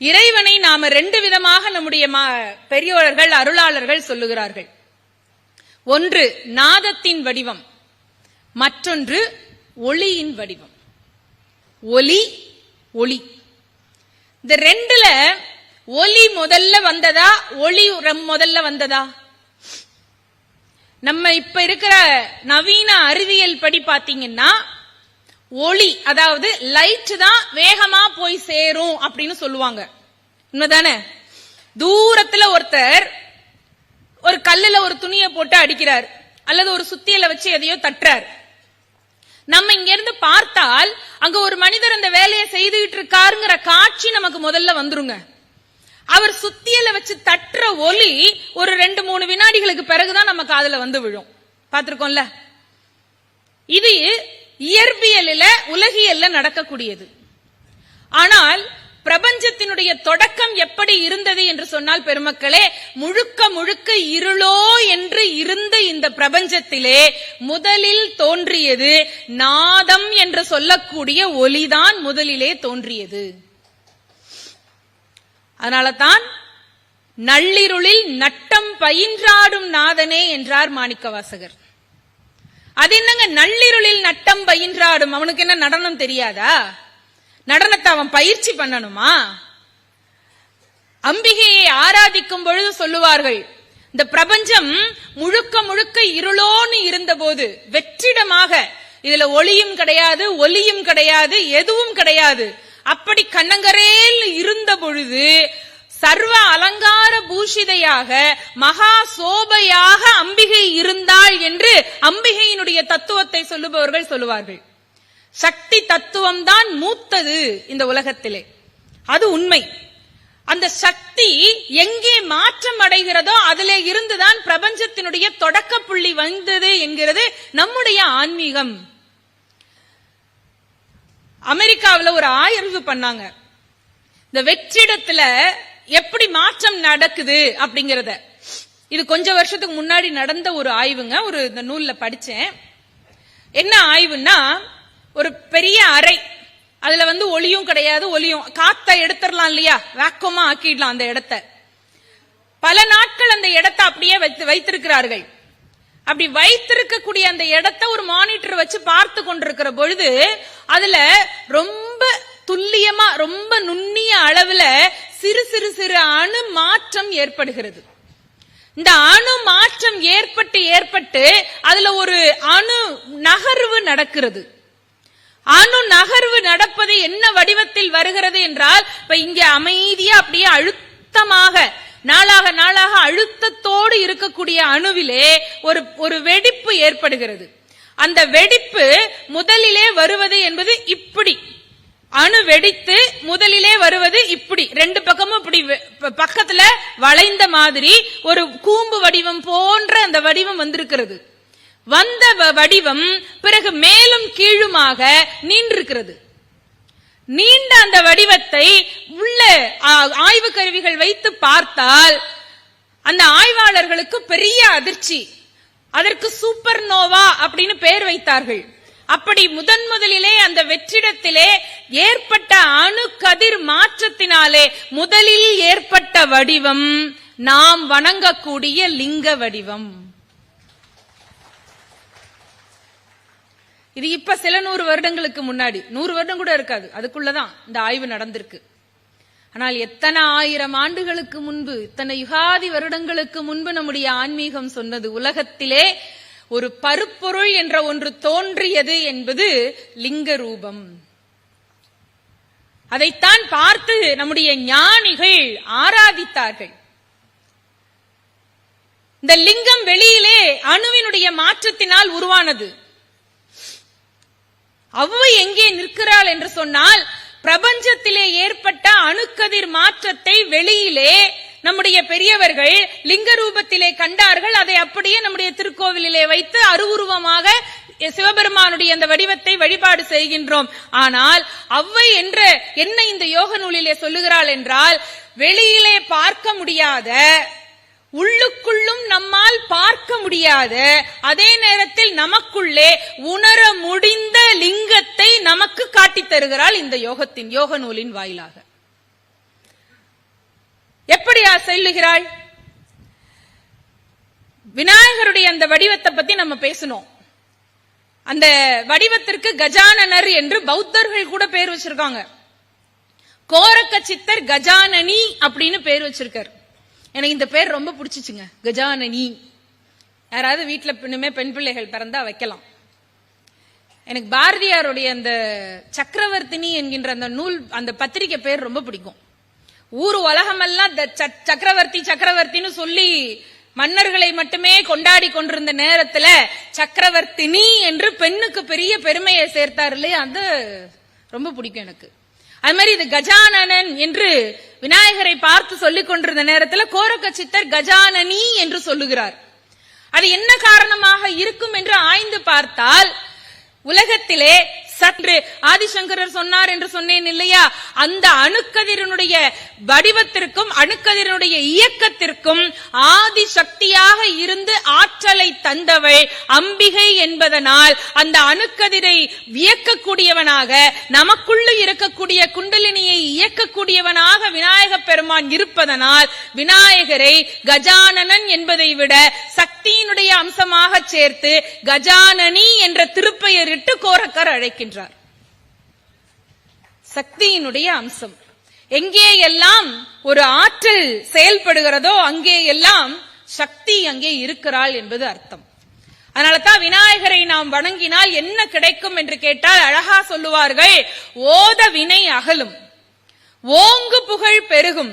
இறைவனை நாம ரெண்டு விதமாக நம்முடைய பெரியோர்கள் அருளாளர்கள் சொல்லுகிறார்கள். ஒன்று நாதத்தின் வடிவம். மற்றொன்று ஒளியின் வடிவம். ஒலி ஒளி. இந்த ரெண்டுல ஒலி முதல்ல வந்ததா ஒளி ரம்- முதல்ல வந்ததா? நம்ம இப்ப இருக்கிற நவீன அறிவியல் படி பாத்தீங்கன்னா ஒளி அதாவது லைட் தான் வேகமா போய் சேரும் அப்படின்னு சொல்லுவாங்க. உண்மைதானே? தூரத்துல ஒருத்தர் ஒரு கல்லுல ஒரு துணியை போட்டு அடிக்கிறார். அல்லது ஒரு சுத்தியில வச்சு எதையோ தட்டுறார். நம்ம இங்க இருந்து பார்த்தால் அங்க ஒரு மனிதர் அந்த வேலையை செய்துகிட்டு இருக்காருங்கிற காட்சி நமக்கு முதல்ல வந்துருங்க. அவர் சுத்தியல வச்சு தட்டுற ஒலி ஒரு ரெண்டு மூணு வினாடிகளுக்கு பிறகுதான் நம்ம காதுல வந்து விழும். பாத்திருக்கோம்ல இது இயற்பியலில உலகியல்ல நடக்கக்கூடியது. ஆனால் பிரபஞ்சத்தினுடைய தொடக்கம் எப்படி இருந்தது என்று சொன்னால் பெருமக்களே முழுக்க முழுக்க இருளோ என்று இருந்த இந்த பிரபஞ்சத்திலே முதலில் தோன்றியது நாதம் என்று சொல்லக்கூடிய ஒலிதான் முதலிலே தோன்றியது. அதனால தான் நள்ளிருளில் நட்டம் பயின்றாடும் நாதனே என்றார் மாணிக்கவாசகர். அது என்னங்க? நள்ளிருளில் நட்டம் பயின்றாடும். அவனுக்கு என்ன நடனம் தெரியாதா? நடனத்தை அவன் பயிற்சி பண்ணணுமா? அம்பிகையை ஆராதிக்கும் பொழுது சொல்லுவார்கள் இந்த பிரபஞ்சம் முழுக்க முழுக்க இருளோன்னு இருந்தபோது வெற்றிடமாக இதுல ஒளியும் கிடையாது ஒலியும் கிடையாது எதுவும் கிடையாது. அப்படி கண்ணங்கரேல் இருந்த பொழுது சர்வ அலங்கார பூஷிதையாக மகா சோபையாக அம்பிகை இருந்தாள் என்று அம்பிகையினுடைய தத்துவத்தை சொல்லுபவர்கள் சொல்லுவார்கள். சக்தி தத்துவம் தான் மூத்தது இந்த உலகத்திலே. அது உண்மை. அந்த சக்தி எங்கே மாற்றம் அடைகிறதோ அதிலே இருந்துதான் பிரபஞ்சத்தினுடைய தொடக்க புள்ளி வந்தது என்கிறது நம்முடைய ஆன்மீகம். அமெரிக்காவில் ஒரு ஆய்வு பண்ணாங்க. இந்த வெற்றிடத்துல எப்படி மாற்றம் நடக்குது அப்படிங்கறத. இது கொஞ்ச வருஷத்துக்கு முன்னாடி நடந்த ஒரு ஆய்வுங்க. ஒரு இந்த நூல்ல படிச்சேன். என்ன ஆய்வுன்னா ஒரு பெரிய அறை. அதுல வந்து ஒளியும் கிடையாது ஒளியும். காத்த எடுத்துடலாம் இல்லையா? வேக்கமா ஆக்கிடலாம் அந்த இடத்த. பல நாட்கள் அந்த இடத்த அப்படியே வைத்து வைத்திருக்கிறார்கள். அப்படி வைத்திருக்கக்கூடிய அந்த இடத்த ஒரு மானிட்டர் வச்சு பார்த்து கொண்டிருக்கிற பொழுது அதுல ரொம்ப துல்லியமா ரொம்ப நுண்ணிய அளவுல சிறு சிறு சிறு அணு மாற்றம் ஏற்படுகிறது. இந்த அணு மாற்றம் ஏற்பட்டு ஏற்பட்டு அதுல ஒரு அணு நகர்வு நடக்கிறது. அணு நகர்வு நடப்பது என்ன வடிவத்தில் வருகிறது என்றால் இப்ப இங்க அமைதியா அப்படியே அழுத்தமாக நாளாக நாளாக அழுத்தத்தோடு இருக்கக்கூடிய அணுவிலே ஒரு ஒரு வெடிப்பு ஏற்படுகிறது. அந்த வெடிப்பு முதலிலே வருவது என்பது இப்படி. அணு வெடித்து முதலிலே வருவது இப்படி. ரெண்டு பக்கமும் இப்படி வெ- பக்கத்துல வளைந்த மாதிரி ஒரு கூம்பு வடிவம் போன்ற அந்த வடிவம் வந்திருக்கிறது. வந்த வடிவம் பிறகு மேலும் கீழுமாக நீண்டிருக்கிறது. நீண்ட அந்த வடிவத்தை உள்ள ஆ, ஆய்வு கருவிகள் வைத்து பார்த்தால் அந்த ஆய்வாளர்களுக்கு பெரிய அதிர்ச்சி. அதற்கு சூப்பர் நோவா அப்படின்னு பெயர் வைத்தார்கள். அப்படி முதன் முதலிலே அந்த வெற்றிடத்திலே ஏற்பட்ட அணு கதிர் மாற்றத்தினாலே முதலில் ஏற்பட்ட வடிவம் நாம் வணங்கக்கூடிய லிங்க வடிவம். இது இப்ப சில நூறு வருடங்களுக்கு முன்னாடி. நூறு வருடம் கூட இருக்காது. அதுக்குள்ளதான் இந்த ஆய்வு நடந்திருக்கு. ஆனால் எத்தனை ஆயிரம் ஆண்டுகளுக்கு முன்பு இத்தனை யுகாதி வருடங்களுக்கு முன்பு நம்முடைய ஆன்மீகம் சொன்னது உலகத்திலே ஒரு பருப்பொருள் என்ற ஒன்று தோன்றியது என்பது லிங்க ரூபம் அதைத்தான் பார்த்து நம்முடைய ஞானிகள் ஆராதித்தார்கள். இந்த லிங்கம் வெளியிலே அணுவினுடைய மாற்றத்தினால் உருவானது. அவ்வை எங்கே நிற்கிறாள் என்று சொன்னால் பிரபஞ்சத்திலே ஏற்பட்ட அணுக்கதிர் மாற்றத்தை வெளியிலே நம்முடைய பெரியவர்கள் லிங்க ரூபத்திலே கண்டார்கள் அதை அப்படியே நம்முடைய திருக்கோவிலிலே வைத்து அருவுருவமாக சிவபெருமானுடைய அந்த வடிவத்தை வழிபாடு செய்கின்றோம். ஆனால் அவ்வை என்ற என்ன இந்த யோக நூலிலே சொல்லுகிறாள் என்றால் வெளியிலே பார்க்க முடியாத உள்ளுக்குள்ளும் நம்மால் பார்க்க முடியாத அதே நேரத்தில் நமக்குள்ளே உணர முடிந்த லிங்கத்தை நமக்கு காட்டித் தருகிறாள் இந்த யோகத்தின் யோக நூலின் வாயிலாக. எப்படியா செல்லுகிறாள் விநாயகருடைய அந்த வடிவத்தை பத்தி நம்ம பேசணும். அந்த வடிவத்திற்கு கஜானனர் என்று பௌத்தர்கள் கூட பேர் வச்சிருக்காங்க. கோரக்க சித்தர் கஜானனி அப்படின்னு பேர் வச்சிருக்காரு. எனக்கு இந்த பேர் ரொம்ப பிடிச்சிச்சுங்க. கஜானனி. யாராவது வீட்டில் இனிமே பெண் பிள்ளைகள் பிறந்தா வைக்கலாம். எனக்கு பாரதியாருடைய அந்த சக்கரவர்த்தினி என்கின்ற அந்த நூல் அந்த பத்திரிகை பேர் ரொம்ப பிடிக்கும். ஊர் உலகமெல்லாம் த- சக்கரவர்த்தி சக்கரவர்த்தின்னு சொல்லி மன்னர்களை மட்டுமே கொண்டாடி கொண்டிருந்த நேரத்துல சக்கரவர்த்தினி என்று பெண்ணுக்கு பெரிய பெருமையை சேர்த்தார் இல்லையா? அது ரொம்ப பிடிக்கும் எனக்கு. அது மாதிரி இது கஜானனன் என்று விநாயகரை பார்த்து சொல்லிக் கொண்டிருந்த நேரத்துல கோரக்க சித்தர் கஜானனி என்று சொல்லுகிறார். அது என்ன காரணமாக இருக்கும் என்று ஆய்ந்து பார்த்தால் உலகத்திலே சற்று ஆதிசங்கரர் சொன்னார் என்று சொன்னேன் இல்லையா? அந்த அணுக்கதிரனுடைய வடிவத்திற்கும் அணுக்கதிரனுடைய இயக்கத்திற்கும் ஆதி சக்தியாக இருந்து ஆற்றலை தந்தவள் அம்பிகை என்பதனால் அந்த அணுக்கதிரை வியக்கக்கூடியவனாக நமக்குள்ளு இருக்கக்கூடிய குண்டலினியை இயக்கக்கூடியவனாக விநாயக பெருமான் இருப்பதனால் விநாயகரை கஜானனன் என்பதை விட சக்தியினுடைய அம்சமாக சேர்த்து கஜானனி என்ற திருப்பெயரிட்டு கோரக்கர் அழைக்கின்றார். என்றார். சக்தியினுடைய அம்சம். எங்கே எல்லாம் ஒரு ஆற்றல் செயல்படுகிறதோ அங்கே எல்லாம் சக்தி அங்கே இருக்கிறாள் என்பது அர்த்தம். அதனால தான் விநாயகரை நாம் வணங்கினால் என்ன கிடைக்கும் என்று கேட்டால் அழகா சொல்லுவார்கள் ஓத வினை அகலும். ஓங்கு புகழ் பெருகும்.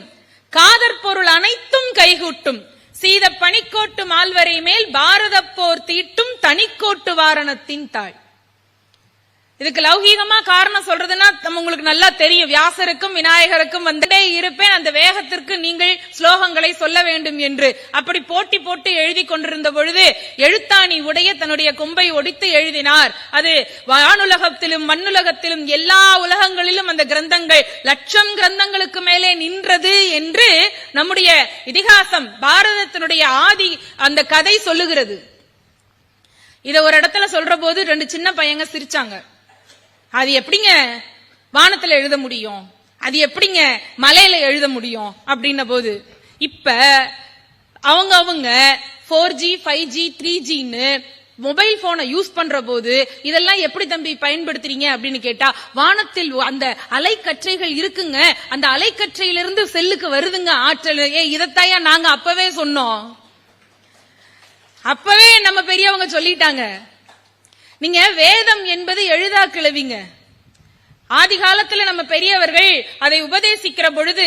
காதற் பொருள் அனைத்தும் கைகூட்டும். சீத பனிக்கோட்டு மால்வரை மேல் பாரத போர் தீட்டும் தனிக்கோட்டு வாரணத்தின் தாள் இதுக்கு லௌகீகமா காரணம் சொல்றதுன்னா நம்ம உங்களுக்கு நல்லா தெரியும். வியாசருக்கும் விநாயகருக்கும் வந்துட்டே இருப்பேன். அந்த வேகத்திற்கு நீங்கள் ஸ்லோகங்களை சொல்ல வேண்டும் என்று. அப்படி போட்டி போட்டு எழுதி கொண்டிருந்த பொழுது எழுத்தாணி உடைய தன்னுடைய கும்பை ஒடித்து எழுதினார். அது வானுலகத்திலும் மண்ணுலகத்திலும் எல்லா உலகங்களிலும் அந்த கிரந்தங்கள் லட்சம் கிரந்தங்களுக்கு மேலே நின்றது என்று நம்முடைய இதிகாசம் பாரதத்தினுடைய ஆதி அந்த கதை சொல்லுகிறது. இத ஒரு இடத்துல சொல்ற போது ரெண்டு சின்ன பையங்க சிரிச்சாங்க. அது எப்படிங்க? வானத்துல எழுத முடியும். அது எப்படிங்க? மலையில எழுத முடியும் அப்படின்ன போது இப்ப அவங்க அவங்க four G five G three ஜின்னு மொபைல் போனை யூஸ் பண்ற போது இதெல்லாம் எப்படி தம்பி பயன்படுத்துறீங்க அப்படின்னு கேட்டா வானத்தில் அந்த அலைக்கற்றைகள் இருக்குங்க. அந்த அலைக்கற்றையிலிருந்து செல்லுக்கு வருதுங்க ஆற்றல். ஏ இதத்தாயா நாங்க அப்பவே சொன்னோம். அப்பவே நம்ம பெரியவங்க சொல்லிட்டாங்க. நீங்க வேதம் என்பது எழுதா கிளவிங்க ஆதி காலத்துல நம்ம பெரியவர்கள் அதை உபதேசிக்கிற பொழுது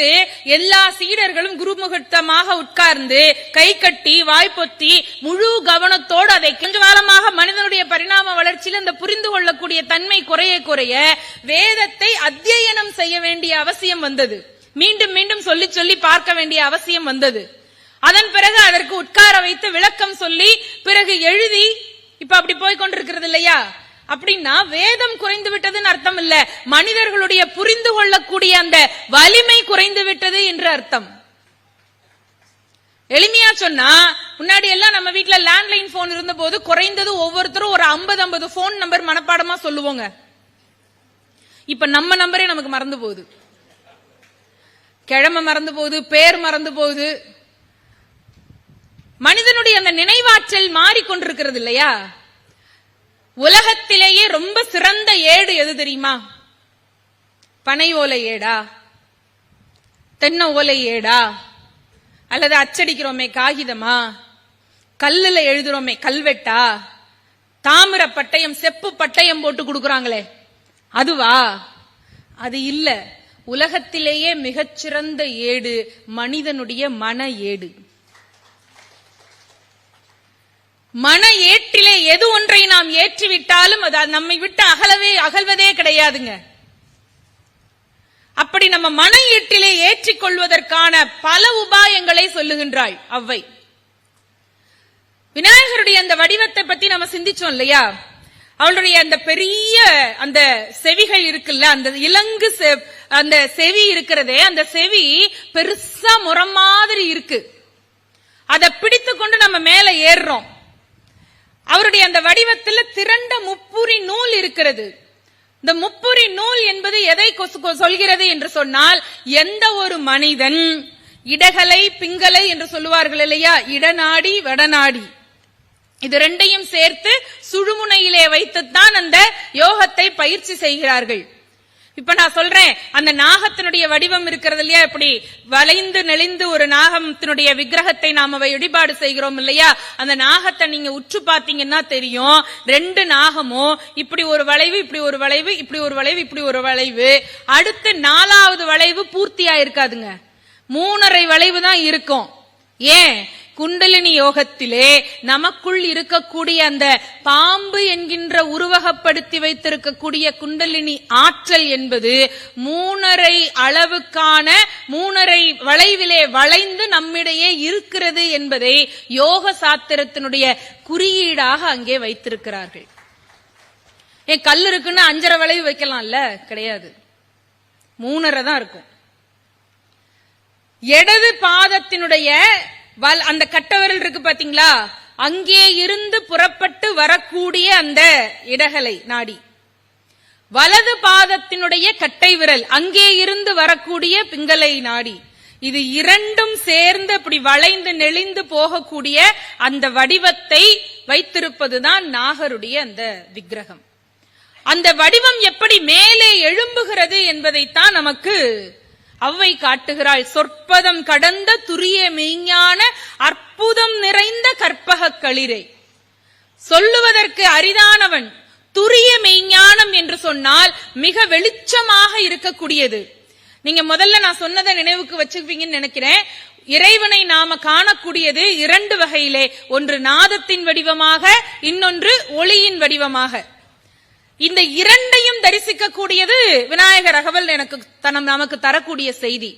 எல்லா சீடர்களும் குருமுகத்தமாக உட்கார்ந்து கை கட்டி வாய்ப்பொத்தி முழு கவனத்தோடு அதை கொஞ்ச காலமாக மனிதனுடைய பரிணாம வளர்ச்சியில் இந்த புரிந்து கொள்ளக்கூடிய தன்மை குறைய குறைய வேதத்தை அத்தியனம் செய்ய வேண்டிய அவசியம் வந்தது. மீண்டும் மீண்டும் சொல்லி சொல்லி பார்க்க வேண்டிய அவசியம் வந்தது. அதன் பிறகு அதற்கு உட்கார வைத்து விளக்கம் சொல்லி பிறகு எழுதி இப்ப அப்படி போய் கொண்டிருக்கிறது இல்லையா? அப்படின்னா வேதம் குறைந்து விட்டதுன்னு அர்த்தம் இல்ல. மனிதர்களுடைய புரிந்து கொள்ளக்கூடிய அந்த வலிமை குறைந்து விட்டது என்று அர்த்தம். எளிமையா சொன்னா முன்னாடி எல்லாம் நம்ம வீட்டுல லேண்ட்லைன் போன் இருந்த போது குறைந்தது ஒவ்வொருத்தரும் ஒரு 50 ஐம்பது போன் நம்பர் மனப்பாடமா சொல்லுவோங்க. இப்ப நம்ம நம்பரே நமக்கு மறந்து போகுது. கிழமை மறந்து போகுது பேர் மறந்து போகுது. மனிதனுடைய அந்த நினைவாற்றல் மாறிக்கொண்டிருக்கிறது இல்லையா? உலகத்திலேயே ரொம்ப சிறந்த ஏடு எது தெரியுமா? பனை ஓலை ஏடா? தென்னை ஓலை ஏடா? அல்லது அச்சடிக்கிறோமே காகிதமா? கல்லுல எழுதுறோமே கல்வெட்டா? தாமிர பட்டயம் செப்பு பட்டயம் போட்டு கொடுக்குறாங்களே. அதுவா? அது இல்ல. உலகத்திலேயே மிகச்சிறந்த ஏடு மனிதனுடைய மன ஏடு. மன ஏற்றிலே எது ஒன்றை நாம் ஏற்றிவிட்டாலும் அது நம்மை விட்டு அகலவே அகல்வதே கிடையாதுங்க. அப்படி நம்ம மன ஏற்றிலே ஏற்றிக் கொள்வதற்கான பல உபாயங்களை சொல்லுகின்றாள் அவ்வை. விநாயகருடைய அந்த வடிவத்தை பத்தி நம்ம சிந்திச்சோம் இல்லையா? அவளுடைய அந்த பெரிய அந்த செவிகள் இருக்குல்ல அந்த இலங்கு அந்த செவி இருக்கிறதே அந்த செவி பெருசா முறம் மாதிரி இருக்கு. அதை பிடித்து கொண்டு நம்ம மேல ஏறுறோம் அவருடைய அந்த வடிவத்தில் திரண்ட முப்புரி நூல் இருக்கிறது. இந்த முப்புரி நூல் என்பது எதை கொசு- கொ- சொல்கிறது என்று சொன்னால் எந்த ஒரு மனிதன் இடகலை பிங்கலை என்று சொல்லுவார்கள் இல்லையா? இடநாடி வடநாடி. இது ரெண்டையும் சேர்த்து சுழுமுனையிலே வைத்துத்தான் அந்த யோகத்தை பயிற்சி செய்கிறார்கள். இப்ப நான் சொல்றேன் அந்த நாகத்தினுடைய வடிவம் இருக்கிறது இல்லையா? இப்படி வளைந்து நெளிந்து ஒரு நாகத்தினுடைய விக்கிரகத்தை நாம வழிபாடு செய்கிறோம் இல்லையா? அந்த நாகத்தை நீங்க உற்று பாத்தீங்கன்னா தெரியும் ரெண்டு நாகமும் இப்படி ஒரு வளைவு இப்படி ஒரு வளைவு இப்படி ஒரு வளைவு இப்படி ஒரு வளைவு. அடுத்து நாலாவது வளைவு பூர்த்தியா இருக்காதுங்க மூணரை வளைவு தான் இருக்கும். ஏன்? குண்டலினி யோகத்திலே நமக்குள் இருக்கக்கூடிய அந்த பாம்பு என்கின்ற உருவகப்படுத்தி வைத்திருக்கக்கூடிய குண்டலினி ஆற்றல் என்பது மூணரை அளவுக்கான மூணரை வளைவிலே வளைந்து நம்மிடையே இருக்கிறது என்பதை யோக சாத்திரத்தினுடைய குறியீடாக அங்கே வைத்திருக்கிறார்கள். ஏன் கல் இருக்குன்னு அஞ்சரை வளைவு வைக்கலாம்ல? கிடையாது. மூணரை தான் இருக்கும். இடது பாதத்தினுடைய வல் அந்த கட்டவரல் இருக்கு பாத்தீங்களா? அங்கே இருந்து புறப்பட்டு வரக்கூடிய அந்த இடகலை நாடி. வலது பாதத்தினுடைய கட்டை விரல் அங்கே இருந்து வரக்கூடிய பிங்கலை நாடி. இது இரண்டும் சேர்ந்து அப்படி வளைந்து நெளிந்து போகக்கூடிய அந்த வடிவத்தை வைத்திருப்பதுதான் நாகருடைய அந்த விக்கிரகம். அந்த வடிவம் எப்படி மேலே எழும்புகிறது என்பதைத்தான் நமக்கு அவ்வை காட்டுகிறாள். சொற்பதம் கடந்த துரிய மெய்ஞான அற்புதம் நிறைந்த கற்பக களிரை. சொல்லுவதற்கு அரிதானவன் துரிய மெய்ஞானம் என்று சொன்னால் மிக வெளிச்சமாக இருக்கக்கூடியது. நீங்க முதல்ல நான் சொன்னதை நினைவுக்கு வச்சுக்குவீங்கன்னு நினைக்கிறேன். இறைவனை நாம காணக்கூடியது இரண்டு வகையிலே. ஒன்று நாதத்தின் வடிவமாக இன்னொன்று ஒளியின் வடிவமாக. இந்த இரண்டையும் தரிசிக்கக்கூடியது விநாயகர் அகவல் எனக்கு தனம் நமக்கு தரக்கூடிய செய்தி.